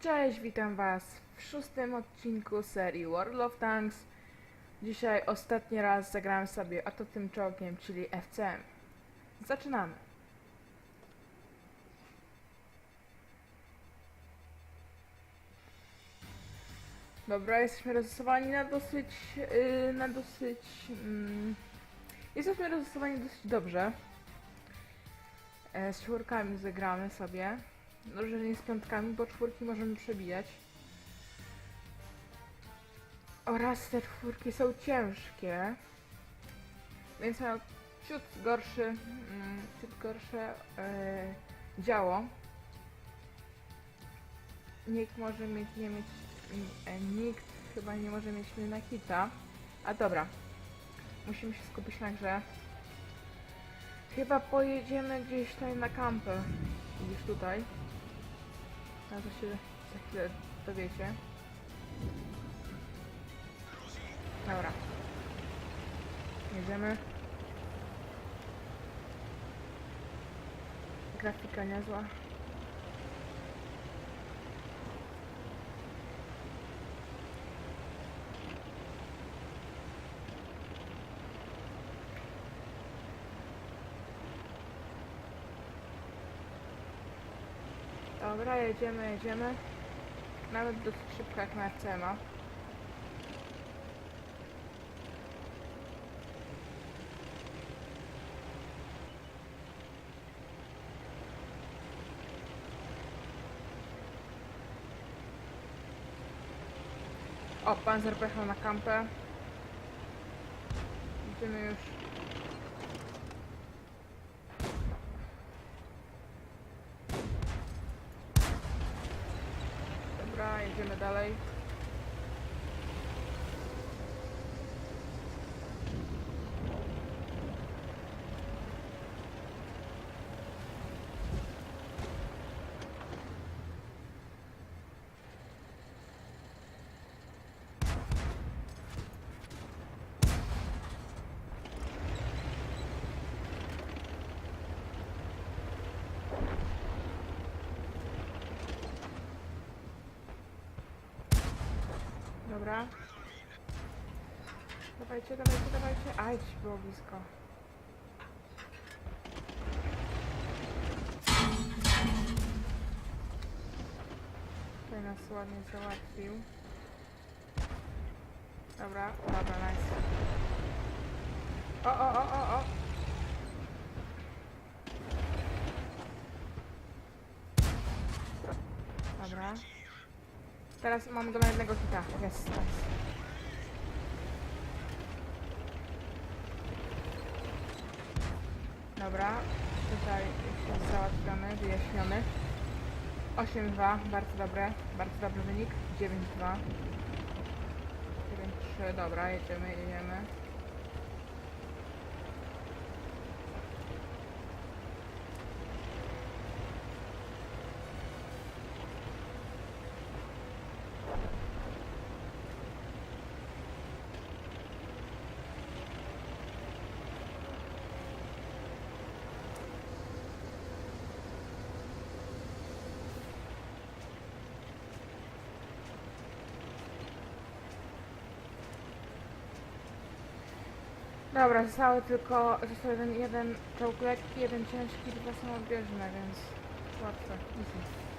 Cześć, witam Was w szóstym odcinku serii World of Tanks. Dzisiaj ostatni raz zagrałem sobie oto tym czołgiem, czyli FCM. Zaczynamy. Dobra, jesteśmy rozstosowani na dosyć, yy, na dosyć, mm, jesteśmy rozstosowani dosyć dobrze. E, z czwórkami zagramy sobie. Dobrze, że nie z piątkami, bo czwórki możemy przebijać. Oraz te czwórki są ciężkie. Więc mają ciut gorszy, mm, ciut gorsze e, działo. Nikt może mieć, nie mieć, e, nikt chyba nie może mieć na hita. A dobra, musimy się skupić na grze. Chyba pojedziemy gdzieś tutaj na kampę. Gdzieś tutaj. A to się za chwilę dowiecie. Dobra. Jedziemy. Grafika niezła. Dobra, jedziemy, jedziemy. Nawet dosyć szybko jak na FCMA. O, panzer pojechał na kampę. Idziemy już. Jedziemy dalej. Dobra. Dawajcie, dawajcie, dawajcie. Aj, było blisko. Tutaj nas ładnie załatwił. Dobra, dobra, nice. O, o, o, o, o! Teraz mam go na jednego hita. Jest, nice. Dobra, tutaj jest załatwiony, wyjaśniony. 8-2, bardzo dobre, bardzo dobry wynik. 9-2. 9-3, dobra, jedziemy, jedziemy. Dobra, zostały tylko, został jeden, jeden czołg lekki, jeden ciężki, dwa są odbieżne, więc łatwe, easy.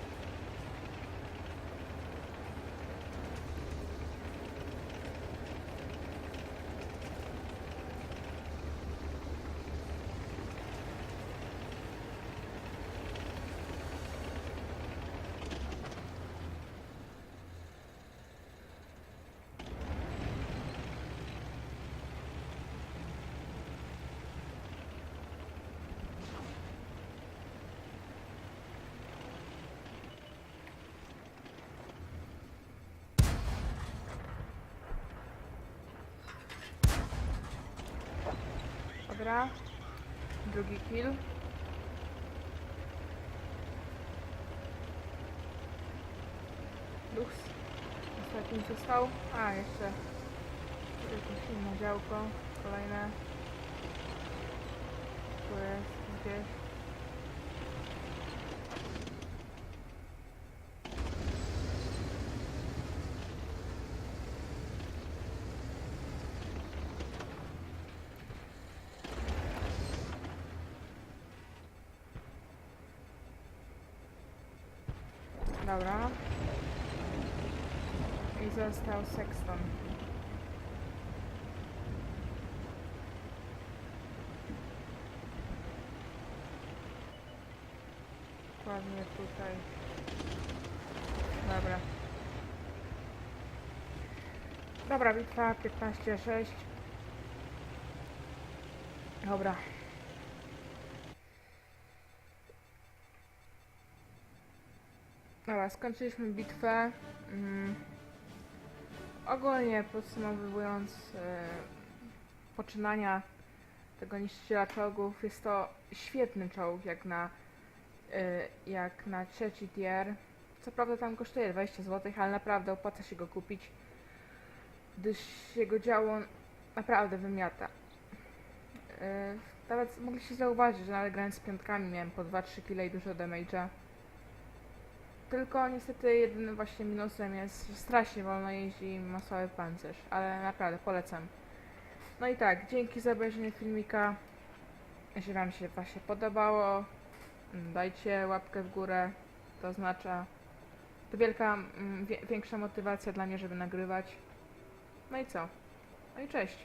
Dobra. Drugi kill. Lux. Ostatni został. A, jeszcze jakieś inne działko. Kolejne. Tu jest gdzieś. Dobra. I został Sexton. Dokładnie tutaj. Dobra. Dobra, bitwa 15-6. Dobra. Dobra, skończyliśmy bitwę. Mm. Ogólnie podsumowując e, poczynania tego niszczyciela czołgów, jest to świetny czołg jak na, e, jak na trzeci tier. Co prawda tam kosztuje 20 zł, ale naprawdę opłaca się go kupić, gdyż jego działo naprawdę wymiata. E, nawet mogliście zauważyć, że nawet grając z piątkami miałem po 2-3 kg i dużo damage'a. Tylko niestety jedynym właśnie minusem jest, że strasznie wolno jeździ i ma słaby pancerz, ale naprawdę polecam. No i tak, dzięki za obejrzenie filmika. Jeśli Wam się właśnie podobało, dajcie łapkę w górę, to oznacza to wielka, mm, większa motywacja dla mnie, żeby nagrywać. No i co? No i cześć.